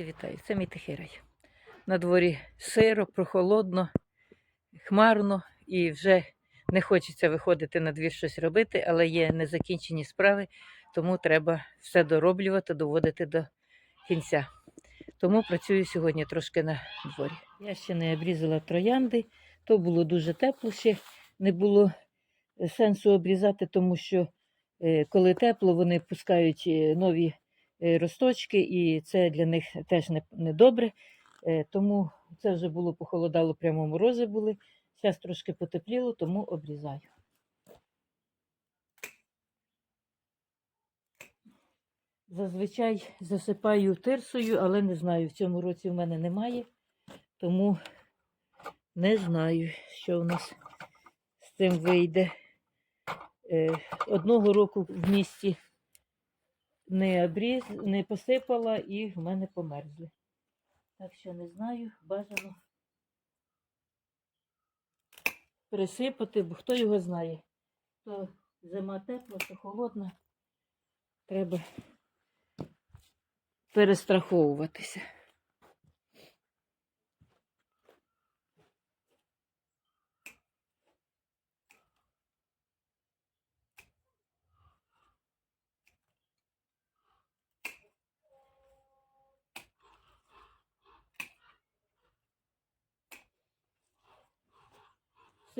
Друзі, вітаю! Це мій тихий рай. На дворі сиро, прохолодно, хмарно і вже не хочеться виходити на двір щось робити, але є незакінчені справи, тому треба все дороблювати, доводити до кінця. Тому працюю сьогодні трошки на дворі. Я ще не обрізала троянди, то було дуже тепло ще, не було е, сенсу обрізати, тому що е, коли тепло, вони пускають е, нові росточки, і це для них теж не, не. Е, Тому це вже було похолодало, прямо морози були. Зараз трошки потепліло, тому обрізаю. Зазвичай засипаю тирсою, але не знаю, в цьому році в мене немає, тому не знаю, що в нас з цим вийде. Е, Одного року в місті не обріз, не посипала і в мене померзли. Так що не знаю, бажано присипати, бо хто його знає. То зима тепла, то холодна. Треба перестраховуватися.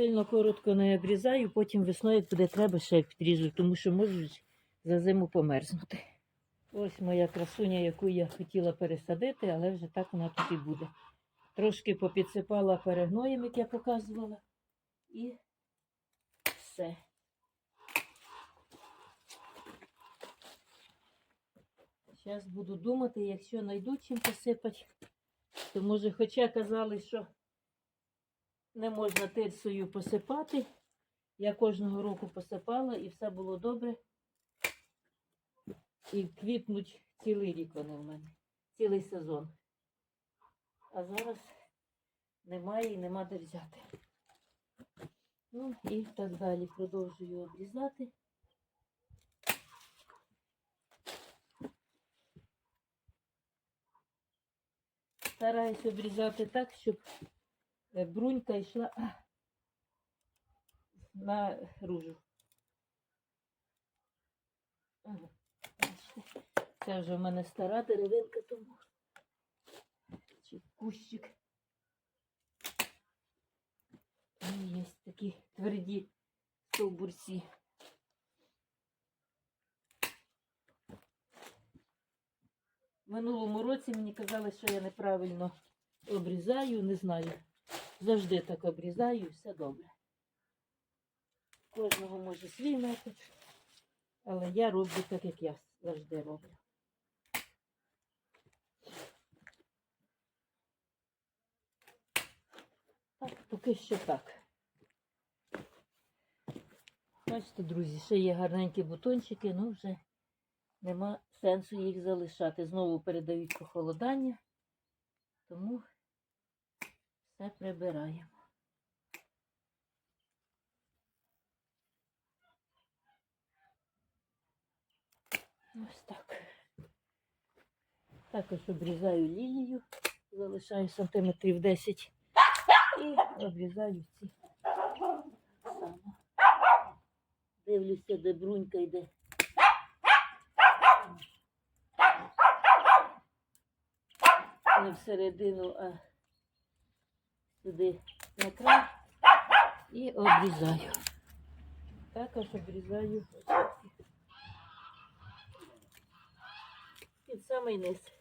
Сильно коротко не обрізаю, потім весною, буде треба, ще підріжу, тому що можуть за зиму померзнути. Ось моя красуня, яку я хотіла пересадити, але вже так вона тут і буде. Трошки попідсипала перегноєм, як я показувала, і все. Зараз буду думати, якщо знайду чим посипати, то може, хоча казали, що не можна тирсою посипати. Я кожного року посипала і все було добре. І квітнуть цілий рік вони в мене, цілий сезон. А зараз немає і нема де взяти. Ну і так далі продовжую обрізати. Стараюсь обрізати так, щоб брунька йшла на ружу. Це вже в мене стара деревинка тому. Чи кущик. Є такі тверді стовбурці. В минулому році мені казали, що я неправильно обрізаю, не знаю. Завжди так обрізаю і все добре. Кожного може свій метод, але я роблю так, як я завжди роблю. Так, поки що так. Бачите, друзі, ще є гарненькі бутончики, ну вже нема сенсу їх залишати. Знову передають похолодання, тому все прибираємо. Ось так. Також обрізаю лілію, залишаю сантиметрів 10 і обрізаю ці само. Дивлюся, де брунька йде. Не всередину, а сюди на край і обрізаю. Також обрізаю під самий низ.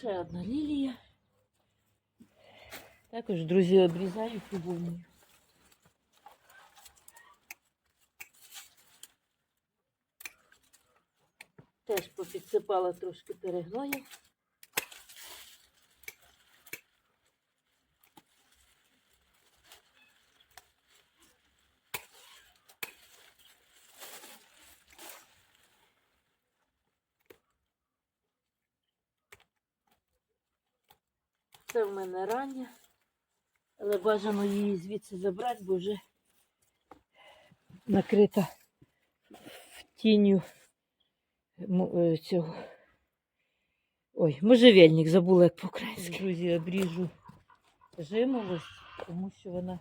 Ще одна лілія. Також, друзі, обрізаю фігурною. Теж попідсипала трошки перегною. Це в мене рання, але бажано її звідси забрати, бо вже накрита в тінню е, цього. Ой, можжевельник, забула як по-українськи. Друзі, обріжу жимолость, тому що вона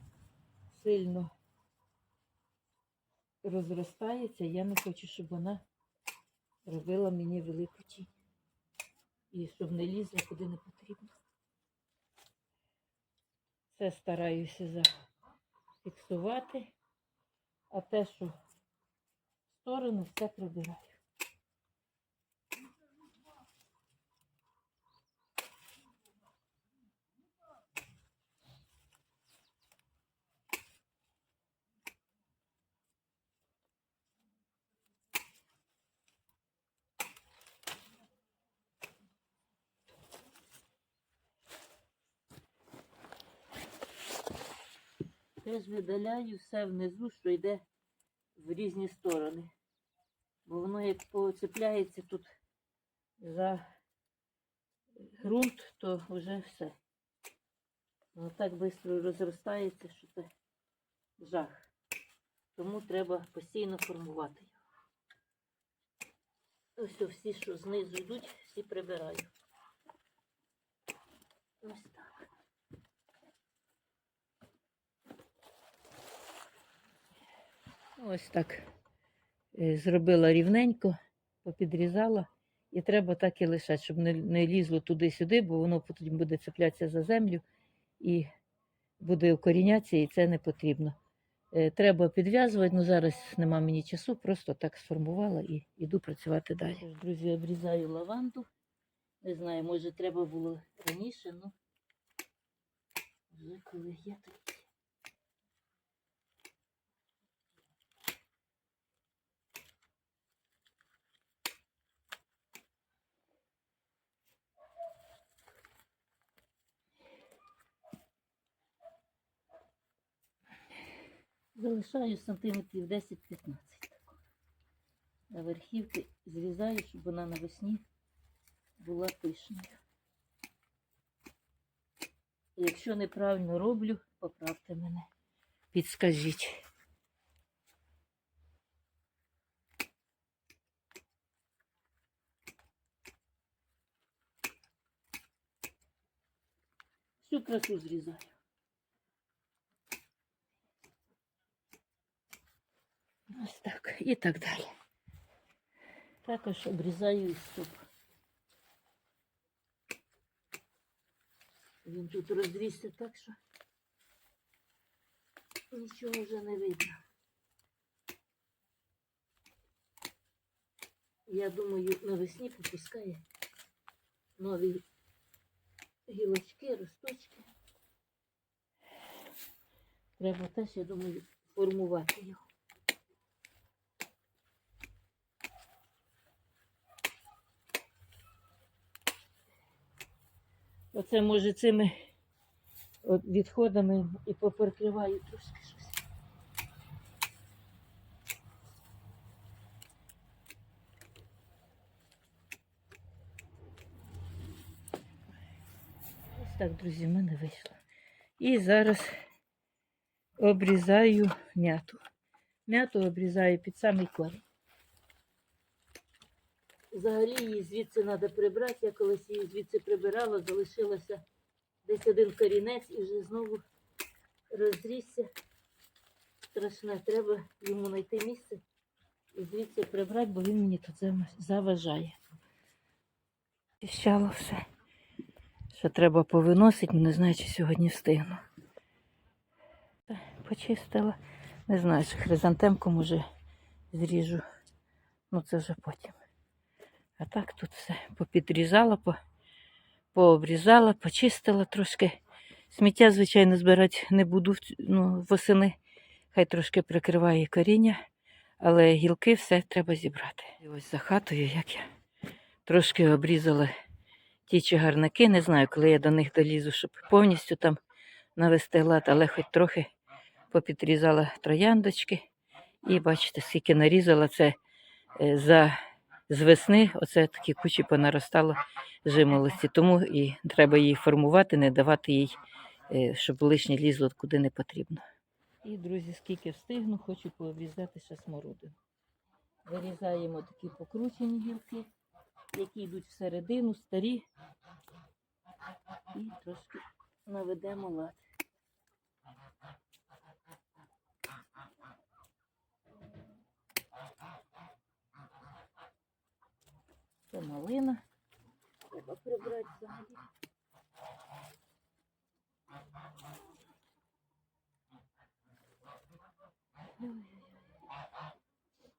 сильно розростається. Я не хочу, щоб вона робила мені велику тінь. І щоб не лізла куди не потрібно. Це стараюся зафіксувати, а те, що в сторону, все прибираю. Теж видаляю все внизу, що йде в різні сторони. Бо воно як поцепляється тут за ґрунт, то вже все. Воно так швидко розростається, що це жах. Тому треба постійно формувати його. Ось всі, що знизу йдуть, всі прибираю. Ось так. Ось так е, зробила рівненько, попідрізала. І треба так і лишати, щоб не, лізло туди-сюди, бо воно потім буде цеплятися за землю і буде укорінятися, і це не потрібно. Е, Треба підв'язувати, ну зараз нема мені часу, просто так сформувала і йду працювати далі. Друзі, обрізаю лаванду. Не знаю, може треба було раніше, ну вже коли є, то Залишаю сантиметрів 10-15. На верхівки зрізаю, щоб вона навесні була пишною. Якщо неправильно роблю, поправте мене. Підскажіть. Всю красу зрізаю. Ось так. І так далі. Також обрізаю стоп. Він тут розрісся так, що нічого вже не видно. Я думаю, навесні попускає нові гілочки, росточки. Треба теж, я думаю, формувати його. Оце може цими відходами і поперкриваю трошки щось. Ось так, друзі, в мене вийшло. І зараз обрізаю м'яту. М'яту обрізаю під самий корінь. Взагалі її звідси треба прибрати. Я колись її звідси прибирала, залишилося десь один корінець і вже знову розрісся. Страшне, треба йому знайти місце і звідси прибрати, бо він мені тут заважає. Піщало все. Що треба повиносити, не знаю, чи сьогодні встигну. Почистила. Не знаю, чи хризантемку може зріжу. Ну це вже потім. А так тут все попідрізала, по, пообрізала, почистила трошки. Сміття, звичайно, збирати не буду ну, восени. Хай трошки прикриває коріння, але гілки все треба зібрати. І ось за хатою, як я трошки обрізала ті чагарники. Не знаю, коли я до них долізу, щоб повністю там навести лад, але хоч трохи попідрізала трояндочки. І бачите, скільки нарізала це е, за з весни, оце такі кучі понаростало жимолості. Тому і треба її формувати, не давати їй, е, щоб лишнє лізло куди не потрібно. І, друзі, скільки встигну, хочу пообрізати ще смородину. Вирізаємо такі покручені гілки, які йдуть всередину, старі. І трошки наведемо лад. Це малина. Треба прибрати взагалі.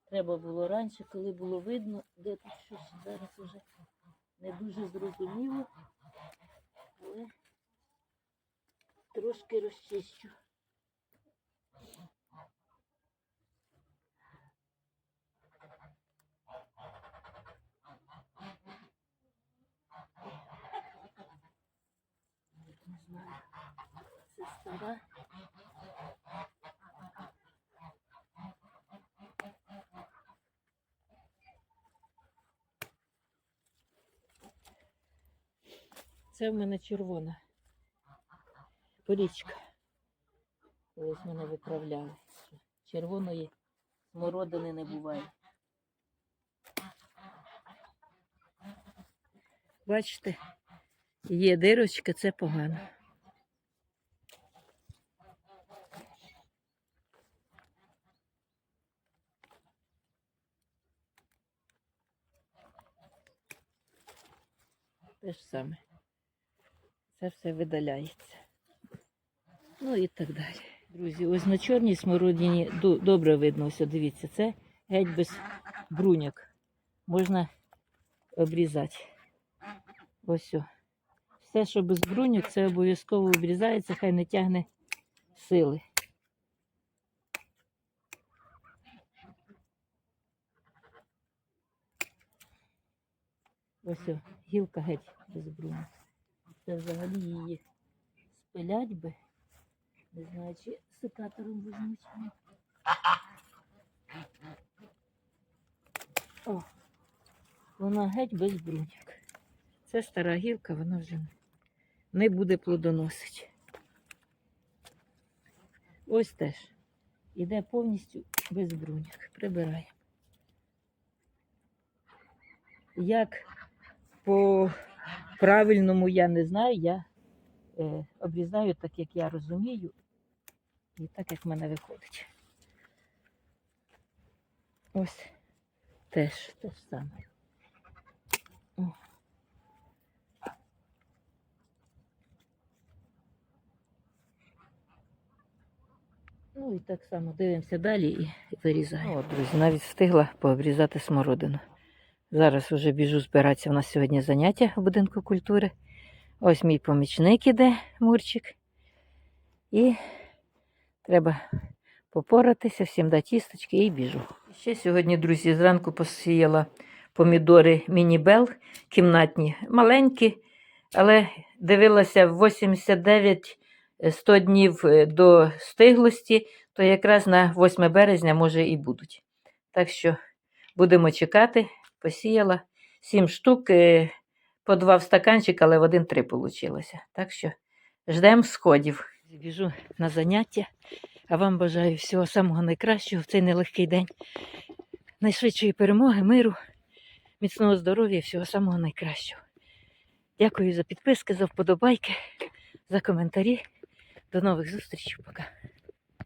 Треба було раніше, коли було видно, де тут щось зараз уже не дуже зрозуміло, але трошки розчищу. Не знаю, це. Це в мене червона порічка. Колись мене виправляли. Червоної смородини не буває. Бачите, є дирочка, це погано. Те ж саме. Це все видаляється. Ну і так далі. Друзі, ось на чорній смородині добре видно, ось дивіться, це геть без бруньок. Можна обрізати. Ось. о. Все, що без бруньок, це обов'язково обрізається, хай не тягне сили. Ось о, гілка геть без бруньок. Це взагалі її спилять би. Не знаю, чи секатором візьмуть. О, вона геть без бруньок. Це стара гілка, вона вже не буде плодоносити. Ось теж. Іде повністю без бруньок. Прибираємо. Як по правильному я не знаю, я е, обрізаю так, як я розумію, і так, як в мене виходить. Ось теж те ж саме. Ну і так само дивимося далі і вирізаємо. О, друзі, навіть встигла пообрізати смородину. Зараз вже біжу збиратися. У нас сьогодні заняття в будинку культури. Ось мій помічник іде, Мурчик. І треба попоратися, всім дати тісточки і біжу. Ще сьогодні, друзі, зранку посіяла помідори міні-бел кімнатні, маленькі, але дивилася 89 100 днів е, до стиглості, то якраз на 8 березня, може, і будуть. Так що будемо чекати. Посіяла 7 штук, е, по два в стаканчик, але в один три вийшло. Так що ждемо сходів. Біжу на заняття, а вам бажаю всього самого найкращого в цей нелегкий день. Найшвидшої перемоги, миру, міцного здоров'я всього самого найкращого. Дякую за підписки, за вподобайки, за коментарі. До нових зустрічей. Пока.